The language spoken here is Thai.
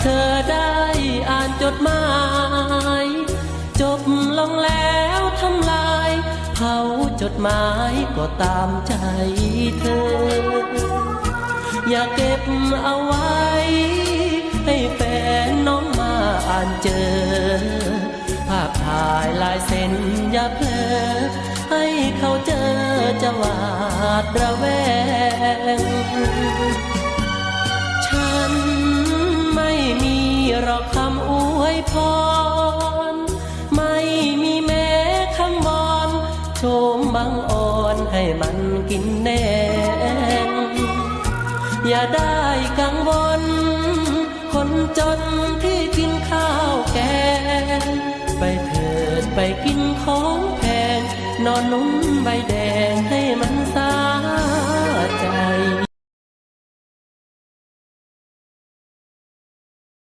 เธอได้อ่านจดหมาย จบลงแล้วทำลายเผาจดหมายก็ตามใจเธอ อย่าเก็บเอาไว้ ให้แฟนน้องมาอ่านเจอ ภาพถ่ายลายเส้นอย่าเพลอให้เขาเจอจะหวาดระแวง พร ไม่มีแม้คำบอนโชมบังอ่อนให้มันกินแนงอย่าได้กังวล คนจนที่กินข้าวแกงไปเถิดไปกินของแพงนอนนุ่มใบแดง